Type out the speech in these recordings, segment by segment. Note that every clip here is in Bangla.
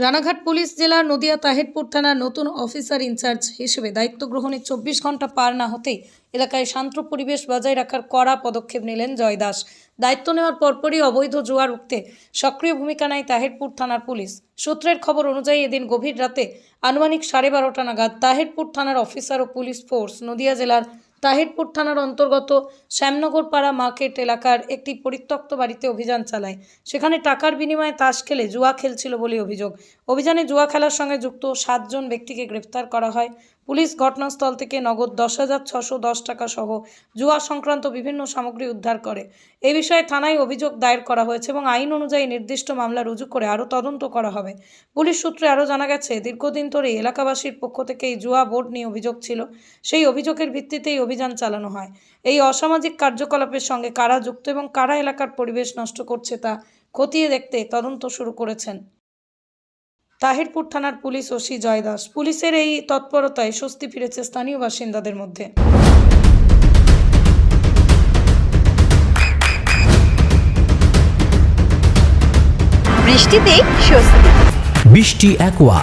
রানাঘাট পুলিশ জেলার নদিয়া তাহেরপুর থানার নতুন অফিসার ইনচার্জ হিসেবে দায়িত্ব গ্রহণের চব্বিশ ঘণ্টা পার না হতেই এলাকায় শান্ত পরিবেশ বজায় রাখার কড়া পদক্ষেপ নিলেন জয় দাস। দায়িত্ব নেওয়ার পরপরই অবৈধ জুয়া রুখতে সক্রিয় ভূমিকা নেয় তাহেরপুর থানার পুলিশ। সূত্রের খবর অনুযায়ী এদিন গভীর রাতে আনুমানিক সাড়ে বারোটা নাগাদ তাহেরপুর থানার অফিসার ও পুলিশ ফোর্স নদিয়া জেলার তাহিরপুর থানার অন্তর্গত শ্যামনগর পাড়া মার্কেট এলাকার একটি পরিত্যক্ত বাড়িতে অভিযান চালায়। সেখানে টাকার বিনিময়ে তাস খেলে জুয়া খেলছিল বলে অভিযোগ। অভিযানে জুয়া খেলার সঙ্গে যুক্ত সাতজন ব্যক্তিকে গ্রেফতার করা হয়। পুলিশ ঘটনাস্থল থেকে নগদ দশ হাজার ছশো দশ টাকা সহ জুয়া সংক্রান্ত বিভিন্ন সামগ্রী উদ্ধার করে। এ বিষয়ে থানায় অভিযোগ দায়ের করা হয়েছে এবং আইন অনুযায়ী নির্দিষ্ট মামলা রুজু করে আরও তদন্ত করা হবে। পুলিশ সূত্রে আরও জানা গেছে, দীর্ঘদিন ধরেই এলাকাবাসীর পক্ষ থেকে এই জুয়া বোর্ড নিয়ে অভিযোগ ছিল। সেই অভিযোগের ভিত্তিতেই অভিযান চালানো হয়। এই অসামাজিক কার্যকলাপের সঙ্গে কারা যুক্ত এবং কারা এলাকার পরিবেশ নষ্ট করছে তা খতিয়ে দেখতে তদন্ত শুরু করেছেন। তাহিরপুর থানার পুলিশ ওসি জয় দাস। পুলিশের এই তৎপরতায় স্বস্তি ফিরেছে স্থানীয় বাসিন্দাদের মধ্যে। বৃষ্টিতে স্বস্তি। বৃষ্টি অ্যাকোয়া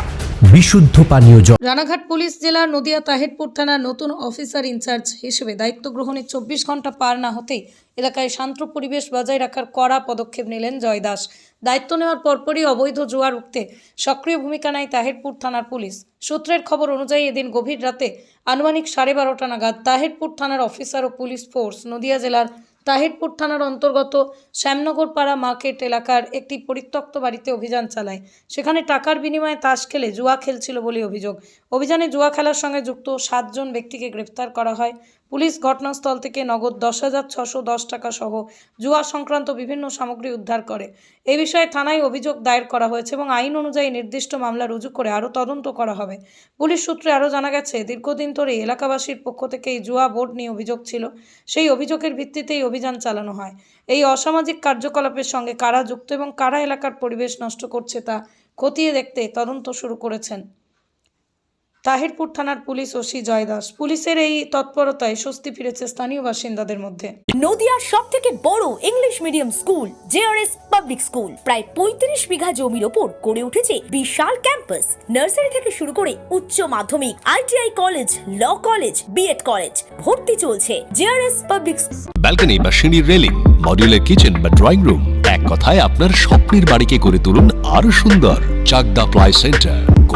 বিশুদ্ধ পানীয় জল। রানাঘাট পুলিশ জেলার নদিয়া তাহিরপুর থানার নতুন অফিসার ইনচার্জ হিসেবে দায়িত্ব গ্রহণের চব্বিশ ঘণ্টা পার না হতেই এলাকায় শান্ত পরিবেশ বজায় রাখার কড়া পদক্ষেপ নিলেন জয় দাস। দায়িত্ব নেওয়ার পরপরই অবৈধ জোয়ার রুখতে সক্রিয় ভূমিকা নেয় তাহেরপুর থানার পুলিশ। সূত্রের খবর অনুযায়ী এদিন গভীর রাতে আনুমানিক সাড়ে বারোটা নাগাদ তাহেরপুর থানার অফিসার ও পুলিশ ফোর্স নদিয়া জেলার তাহিরপুর থানার অন্তর্গত শ্যামনগরপাড়া মার্কেট এলাকার একটি পরিত্যক্ত বাড়িতে অভিযান চালায়। সেখানে টাকার বিনিময়ে তাস খেলে জুয়া খেলছিল বলে অভিযোগ। অভিযানে জুয়া খেলার সঙ্গে যুক্ত সাতজন ব্যক্তিকে গ্রেপ্তার করা হয়। পুলিশ ঘটনাস্থল থেকে নগদ দশ হাজার ছশো দশ টাকা সহ জুয়া সংক্রান্ত বিভিন্ন সামগ্রী উদ্ধার করে। এ বিষয়ে থানায় অভিযোগ দায়ের করা হয়েছে এবং আইন অনুযায়ী নির্দিষ্ট মামলা রুজু করে আরও তদন্ত করা হবে। পুলিশ সূত্রে আরও জানা গেছে, দীর্ঘদিন ধরে এলাকাবাসীর পক্ষ থেকে এই জুয়া বোর্ড নিয়ে অভিযোগ ছিল। সেই অভিযোগের ভিত্তিতেই অভিযান চালানো হয়। এই অসামাজিক কার্যকলাপের সঙ্গে কারা যুক্ত এবং কারা এলাকার পরিবেশ নষ্ট করছে তা খতিয়ে দেখতে তদন্ত শুরু করেছেন। তাহিরপুর থানার পুলিশ ওসি জয় দাস। পুলিশের এই তৎপরতায় স্বস্তি ফিরেছে স্থানীয় বাসিন্দাদের মধ্যে। নদিয়ার সব থেকে বড় English medium school JRS public school. প্রায় পঁয়ত্রিশ বিঘা জমির ওপর গড়ে উঠেছে বিশাল ক্যাম্পাস। নার্সারি থেকে শুরু করে উচ্চ মাধ্যমিক ITI college law college BEd college ভর্তি চলছে জেআরএস পাবলিক ব্যালকনি বা সিঁড়ির রেলিং মডিউলার কিচেন বা ড্রয়িং রুম। এক কথায় আপনার স্বপ্নের বাড়িকে করে তুলুন আরও সুন্দর Chakdah ply centre.